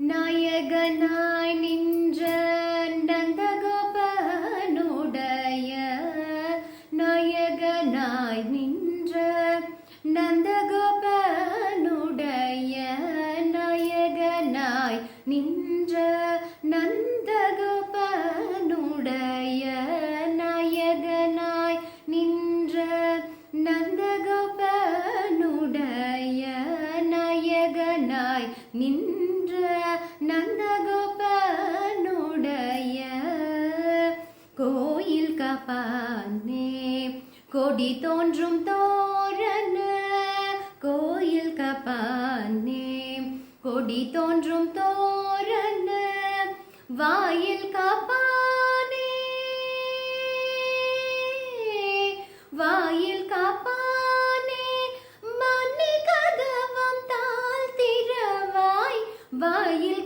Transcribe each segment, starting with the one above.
நாயகனாய் நின்ற நந்தகோபனுடைய நாயகனாய் நின்ற நந்தகோபனுடைய நாயகனாய் நின்ற நந்தகோபனுடைய நாயகனாய் நின்ற நந்தகோபனுடைய நாயகனாய் நின்ற நந்தகோபனுடைய கோயில் காப்பானே கொடி தோன்றும் தோரண கோயில் காப்பானே கொடி தோன்றும் தோரண வாயில் காப்பானே வாயில் காப்பானே மன்னி கதவம் தாழ் வாயில்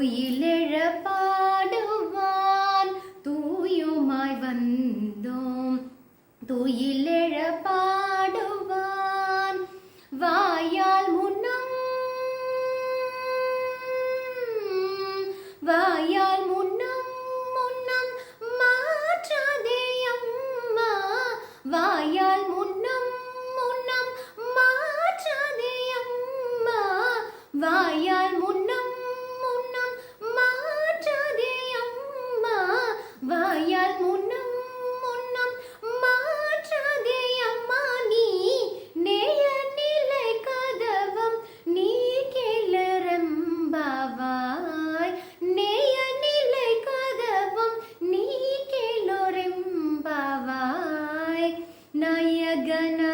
துயிலெழ பாடுவான் தூயுமாய் வந்தோம். துயிலெழ பாடுவான் வாயால் முன்னம். வாயால் முன்னம் முன்னம் மாற்றாதே அம்மா. வாயால் முன்னம் முன்னம் மாற்றாதே அம்மா. வாயால் முன்னம் நாயகன